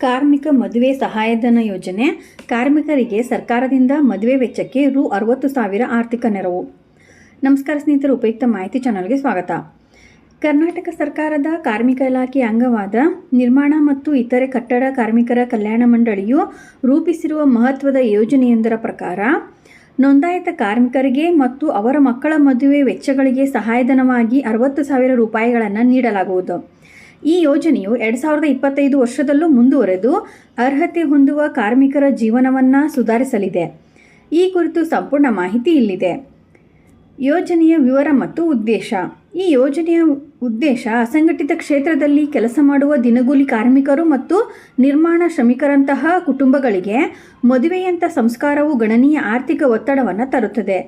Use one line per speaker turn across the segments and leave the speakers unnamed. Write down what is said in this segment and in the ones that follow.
ಕಾರ್ಮಿಕ ಮದುವೆ ಸಹಾಯಧನ ಯೋಜನೆ, ಕಾರ್ಮಿಕರಿಗೆ ಸರ್ಕಾರದಿಂದ ಮದುವೆ ವೆಚ್ಚಕ್ಕೆ ರು ಅರವತ್ತು ಸಾವಿರ ಆರ್ಥಿಕ ನೆರವು. ನಮಸ್ಕಾರ ಸ್ನೇಹಿತರು, ಉಪಯುಕ್ತ ಮಾಹಿತಿ ಚಾನಲ್ಗೆ ಸ್ವಾಗತ. ಕರ್ನಾಟಕ ಸರ್ಕಾರದ ಕಾರ್ಮಿಕ ಇಲಾಖೆ ಅಂಗವಾದ ನಿರ್ಮಾಣ ಮತ್ತು ಇತರೆ ಕಟ್ಟಡ ಕಾರ್ಮಿಕರ ಕಲ್ಯಾಣ ಮಂಡಳಿಯು ರೂಪಿಸಿರುವ ಮಹತ್ವದ ಯೋಜನೆಯೊಂದರ ಪ್ರಕಾರ, ನೋಂದಾಯಿತ ಕಾರ್ಮಿಕರಿಗೆ ಮತ್ತು ಅವರ ಮಕ್ಕಳ ಮದುವೆ ವೆಚ್ಚಗಳಿಗೆ ಸಹಾಯಧನವಾಗಿ ಅರವತ್ತು ಸಾವಿರ ರೂಪಾಯಿಗಳನ್ನು ನೀಡಲಾಗುವುದು. ಈ ಯೋಜನೆಯು ಎರಡು ಸಾವಿರದ ಇಪ್ಪತ್ತೈದು ವರ್ಷದಲ್ಲೂ ಮುಂದುವರೆದು ಅರ್ಹತೆ ಹೊಂದುವ ಕಾರ್ಮಿಕರ ಜೀವನವನ್ನು ಸುಧಾರಿಸಲಿದೆ. ಈ ಕುರಿತು ಸಂಪೂರ್ಣ ಮಾಹಿತಿ ಇಲ್ಲಿದೆ. ಯೋಜನೆಯ ವಿವರ ಮತ್ತು ಉದ್ದೇಶ. ಈ ಯೋಜನೆಯ ಉದ್ದೇಶ ಅಸಂಘಟಿತ ಕ್ಷೇತ್ರದಲ್ಲಿ ಕೆಲಸ ಮಾಡುವ ದಿನಗೂಲಿ ಕಾರ್ಮಿಕರು ಮತ್ತು ನಿರ್ಮಾಣ ಶ್ರಮಿಕರಂತಹ ಕುಟುಂಬಗಳಿಗೆ ಮದುವೆಯಂಥ ಸಂಸ್ಕಾರವು ಗಣನೀಯ ಆರ್ಥಿಕ ಒತ್ತಡವನ್ನು ತರುತ್ತದೆ.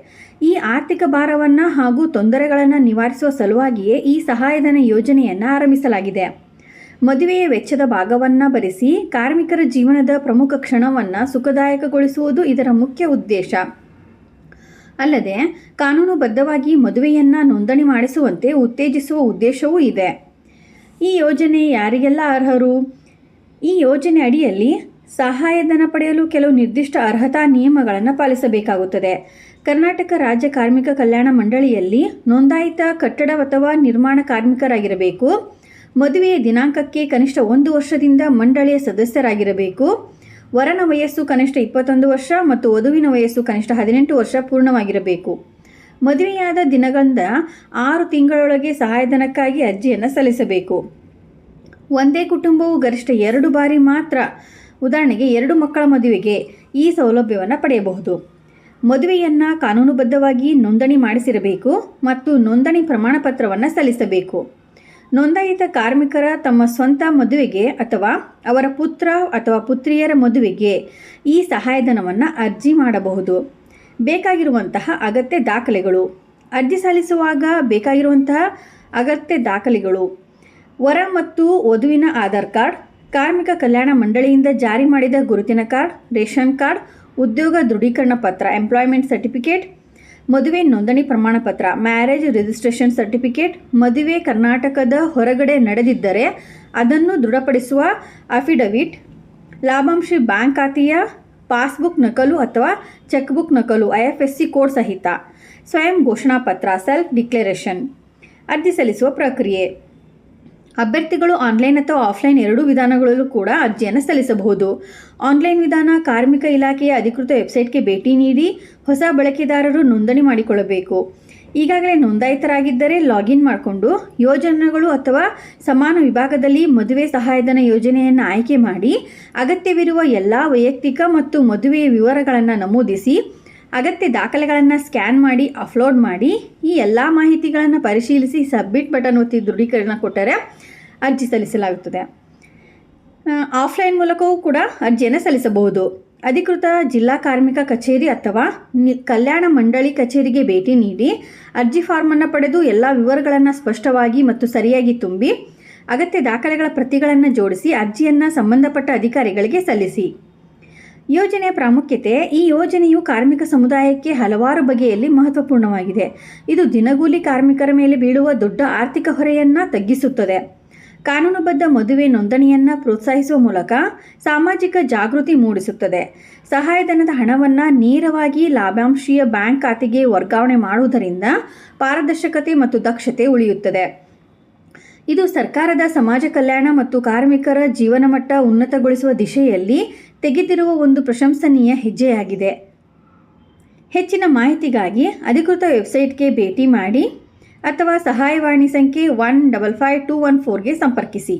ಈ ಆರ್ಥಿಕ ಭಾರವನ್ನು ಹಾಗೂ ತೊಂದರೆಗಳನ್ನು ನಿವಾರಿಸುವ ಸಲುವಾಗಿಯೇ ಈ ಸಹಾಯಧನ ಯೋಜನೆಯನ್ನು ಆರಂಭಿಸಲಾಗಿದೆ. ಮದುವೆಯ ವೆಚ್ಚದ ಭಾಗವನ್ನು ಭರಿಸಿ ಕಾರ್ಮಿಕರ ಜೀವನದ ಪ್ರಮುಖ ಕ್ಷಣವನ್ನು ಸುಖದಾಯಕಗೊಳಿಸುವುದು ಇದರ ಮುಖ್ಯ ಉದ್ದೇಶ. ಅಲ್ಲದೆ ಕಾನೂನುಬದ್ಧವಾಗಿ ಮದುವೆಯನ್ನು ನೋಂದಣಿ ಮಾಡಿಸುವಂತೆ ಉತ್ತೇಜಿಸುವ ಉದ್ದೇಶವೂ ಇದೆ. ಈ ಯೋಜನೆ ಯಾರಿಗೆಲ್ಲ ಅರ್ಹರು? ಈ ಯೋಜನೆ ಅಡಿಯಲ್ಲಿ ಸಹಾಯಧನ ಪಡೆಯಲು ಕೆಲವು ನಿರ್ದಿಷ್ಟ ಅರ್ಹತಾ ನಿಯಮಗಳನ್ನು ಪಾಲಿಸಬೇಕಾಗುತ್ತದೆ. ಕರ್ನಾಟಕ ರಾಜ್ಯ ಕಾರ್ಮಿಕ ಕಲ್ಯಾಣ ಮಂಡಳಿಯಲ್ಲಿ ನೋಂದಾಯಿತ ಕಟ್ಟಡ ಅಥವಾ ನಿರ್ಮಾಣ ಕಾರ್ಮಿಕರಾಗಿರಬೇಕು. ಮದುವೆಯ ದಿನಾಂಕಕ್ಕೆ ಕನಿಷ್ಠ ಒಂದು ವರ್ಷದಿಂದ ಮಂಡಳಿಯ ಸದಸ್ಯರಾಗಿರಬೇಕು. ವರನ ವಯಸ್ಸು ಕನಿಷ್ಠ ಇಪ್ಪತ್ತೊಂದು ವರ್ಷ ಮತ್ತು ವಧುವಿನ ವಯಸ್ಸು ಕನಿಷ್ಠ ಹದಿನೆಂಟು ವರ್ಷ ಪೂರ್ಣವಾಗಿರಬೇಕು. ಮದುವೆಯಾದ ದಿನಗಳಿಂದ ಆರು ತಿಂಗಳೊಳಗೆ ಸಹಾಯಧನಕ್ಕಾಗಿ ಅರ್ಜಿಯನ್ನು ಸಲ್ಲಿಸಬೇಕು. ಒಂದೇ ಕುಟುಂಬವು ಗರಿಷ್ಠ ಎರಡು ಬಾರಿ ಮಾತ್ರ, ಉದಾಹರಣೆಗೆ ಎರಡು ಮಕ್ಕಳ ಮದುವೆಗೆ ಈ ಸೌಲಭ್ಯವನ್ನು ಪಡೆಯಬಹುದು. ಮದುವೆಯನ್ನು ಕಾನೂನುಬದ್ಧವಾಗಿ ನೋಂದಣಿ ಮಾಡಿಸಿರಬೇಕು ಮತ್ತು ನೋಂದಣಿ ಪ್ರಮಾಣಪತ್ರವನ್ನು ಸಲ್ಲಿಸಬೇಕು. ನೋಂದಾಯಿತ ಕಾರ್ಮಿಕರ ತಮ್ಮ ಸ್ವಂತ ಮದುವೆಗೆ ಅಥವಾ ಅವರ ಪುತ್ರ ಅಥವಾ ಪುತ್ರಿಯರ ಮದುವೆಗೆ ಈ ಸಹಾಯಧನವನ್ನು ಅರ್ಜಿ ಮಾಡಬಹುದು. ಬೇಕಾಗಿರುವಂತಹ ಅಗತ್ಯ ದಾಖಲೆಗಳು. ಅರ್ಜಿ ಸಲ್ಲಿಸುವಾಗ ಬೇಕಾಗಿರುವಂತಹ ಅಗತ್ಯ ದಾಖಲೆಗಳು. ವರ ಮತ್ತು ವಧುವಿನ ಆಧಾರ್ ಕಾರ್ಡ್, ಕಾರ್ಮಿಕ ಕಲ್ಯಾಣ ಮಂಡಳಿಯಿಂದ ಜಾರಿ ಮಾಡಿದ ಗುರುತಿನ ಕಾರ್ಡ್, ರೇಷನ್ ಕಾರ್ಡ್, ಉದ್ಯೋಗ ದೃಢೀಕರಣ ಪತ್ರ, ಎಂಪ್ಲಾಯ್ಮೆಂಟ್ ಸರ್ಟಿಫಿಕೇಟ್ ಮದುವೆ ನೋಂದಣಿ ಪ್ರಮಾಣ ಪತ್ರ ಮ್ಯಾರೇಜ್ ರಿಜಿಸ್ಟ್ರೇಷನ್ ಸರ್ಟಿಫಿಕೇಟ್ ಮದುವೆ ಕರ್ನಾಟಕದ ಹೊರಗಡೆ ನಡೆದಿದ್ದರೆ ಅದನ್ನು ದೃಢಪಡಿಸುವ ಅಫಿಡವಿಟ್ ಲಾಭಾಂಶ ಬ್ಯಾಂಕ್ ಖಾತೆಯ ಪಾಸ್ಬುಕ್ ನಕಲು ಅಥವಾ ಚೆಕ್ಬುಕ್ ನಕಲು, I F S C code ಸಹಿತ. ಸ್ವಯಂ ಘೋಷಣಾ ಪತ್ರ ಸೆಲ್ಫ್ ಡಿಕ್ಲರೇಷನ್ ಅರ್ಜಿ ಸಲ್ಲಿಸುವ ಪ್ರಕ್ರಿಯೆ. ಅಭ್ಯರ್ಥಿಗಳು ಆನ್ಲೈನ್ ಅಥವಾ ಆಫ್ಲೈನ್ ಎರಡೂ ವಿಧಾನಗಳಲ್ಲೂ ಕೂಡ ಅರ್ಜಿಯನ್ನು ಸಲ್ಲಿಸಬಹುದು. ಆನ್ಲೈನ್ ವಿಧಾನ ಕಾರ್ಮಿಕ ಇಲಾಖೆಯ ಅಧಿಕೃತ ವೆಬ್ಸೈಟ್ಗೆ ಭೇಟಿ ನೀಡಿ ಹೊಸ ಬಳಕೆದಾರರು ನೋಂದಣಿ ಮಾಡಿಕೊಳ್ಳಬೇಕು. ಈಗಾಗಲೇ ನೋಂದಾಯಿತರಾಗಿದ್ದರೆ ಲಾಗಿನ್ ಮಾಡಿಕೊಂಡು ಯೋಜನೆಗಳು ಅಥವಾ ಸಮಾನ ವಿಭಾಗದಲ್ಲಿ ಮದುವೆ ಸಹಾಯಧನ ಯೋಜನೆಯನ್ನು ಆಯ್ಕೆ ಮಾಡಿ ಅಗತ್ಯವಿರುವ ಎಲ್ಲ ವೈಯಕ್ತಿಕ ಮತ್ತು ಮದುವೆಯ ವಿವರಗಳನ್ನು ನಮೂದಿಸಿ ಅಗತ್ಯ ದಾಖಲೆಗಳನ್ನು ಸ್ಕ್ಯಾನ್ ಮಾಡಿ ಅಪ್ಲೋಡ್ ಮಾಡಿ ಈ ಎಲ್ಲ ಮಾಹಿತಿಗಳನ್ನು ಪರಿಶೀಲಿಸಿ ಸಬ್ಮಿಟ್ ಬಟನ್ ಒತ್ತಿ ದೃಢೀಕರಣ ಕೊಟ್ಟರೆ ಅರ್ಜಿ ಸಲ್ಲಿಸಲಾಗುತ್ತದೆ. ಆಫ್ಲೈನ್ ಮೂಲಕವೂ ಕೂಡ ಅರ್ಜಿಯನ್ನು ಸಲ್ಲಿಸಬಹುದು. ಅಧಿಕೃತ ಜಿಲ್ಲಾ ಕಾರ್ಮಿಕ ಕಚೇರಿ ಅಥವಾ ಕಲ್ಯಾಣ ಮಂಡಳಿ ಕಚೇರಿಗೆ ಭೇಟಿ ನೀಡಿ ಅರ್ಜಿ ಫಾರ್ಮನ್ನು ಪಡೆದು ಎಲ್ಲ ವಿವರಗಳನ್ನು ಸ್ಪಷ್ಟವಾಗಿ ಮತ್ತು ಸರಿಯಾಗಿ ತುಂಬಿ ಅಗತ್ಯ ದಾಖಲೆಗಳ ಪ್ರತಿಗಳನ್ನು ಜೋಡಿಸಿ ಅರ್ಜಿಯನ್ನು ಸಂಬಂಧಪಟ್ಟ ಅಧಿಕಾರಿಗಳಿಗೆ ಸಲ್ಲಿಸಿ. ಯೋಜನೆಯ ಪ್ರಾಮುಖ್ಯತೆ, ಈ ಯೋಜನೆಯು ಕಾರ್ಮಿಕ ಸಮುದಾಯಕ್ಕೆ ಹಲವಾರು ಬಗೆಯಲ್ಲಿ ಮಹತ್ವಪೂರ್ಣವಾಗಿದೆ. ಇದು ದಿನಗೂಲಿ ಕಾರ್ಮಿಕರ ಮೇಲೆ ಬೀಳುವ ದೊಡ್ಡ ಆರ್ಥಿಕ ಹೊರೆಯನ್ನು ತಗ್ಗಿಸುತ್ತದೆ. ಕಾನೂನುಬದ್ಧ ಮದುವೆ ನೋಂದಣಿಯನ್ನು ಪ್ರೋತ್ಸಾಹಿಸುವ ಮೂಲಕ ಸಾಮಾಜಿಕ ಜಾಗೃತಿ ಮೂಡಿಸುತ್ತದೆ. ಸಹಾಯಧನದ ಹಣವನ್ನು ನೇರವಾಗಿ ಲಾಭಾಂಶೀಯ ಬ್ಯಾಂಕ್ ಖಾತೆಗೆ ವರ್ಗಾವಣೆ ಮಾಡುವುದರಿಂದ ಪಾರದರ್ಶಕತೆ ಮತ್ತು ದಕ್ಷತೆ ಉಳಿಯುತ್ತದೆ. ಇದು ಸರ್ಕಾರದ ಸಮಾಜ ಕಲ್ಯಾಣ ಮತ್ತು ಕಾರ್ಮಿಕರ ಜೀವನಮಟ್ಟ ಉನ್ನತಗೊಳಿಸುವ ದಿಶೆಯಲ್ಲಿ ತೆಗೆದಿರುವ ಒಂದು ಪ್ರಶಂಸನೀಯ ಹೆಜ್ಜೆಯಾಗಿದೆ. ಹೆಚ್ಚಿನ ಮಾಹಿತಿಗಾಗಿ ಅಧಿಕೃತ ವೆಬ್ಸೈಟ್ಗೆ ಭೇಟಿ ಮಾಡಿ. ಅಥವಾ ಸಹಾಯವಾಣಿ ಸಂಖ್ಯೆ one double five two one ಫೋರ್ಗೆ ಸಂಪರ್ಕಿಸಿ.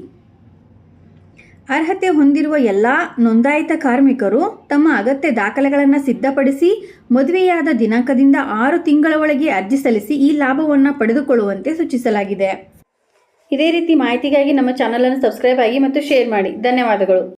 ಅರ್ಹತೆ ಹೊಂದಿರುವ ಎಲ್ಲ ನೋಂದಾಯಿತ ಕಾರ್ಮಿಕರು ತಮ್ಮ ಅಗತ್ಯ ದಾಖಲೆಗಳನ್ನು ಸಿದ್ಧಪಡಿಸಿ ಮದುವೆಯಾದ ದಿನಾಂಕದಿಂದ ಆರು ತಿಂಗಳ ಒಳಗೆ ಅರ್ಜಿ ಸಲ್ಲಿಸಿ ಈ ಲಾಭವನ್ನು ಪಡೆದುಕೊಳ್ಳುವಂತೆ ಸೂಚಿಸಲಾಗಿದೆ. ಇದೇ ರೀತಿ ಮಾಹಿತಿಗಾಗಿ ನಮ್ಮ ಚಾನಲನ್ನು ಸಬ್ಸ್ಕ್ರೈಬ್ ಆಗಿ ಮತ್ತು ಶೇರ್ ಮಾಡಿ. ಧನ್ಯವಾದಗಳು.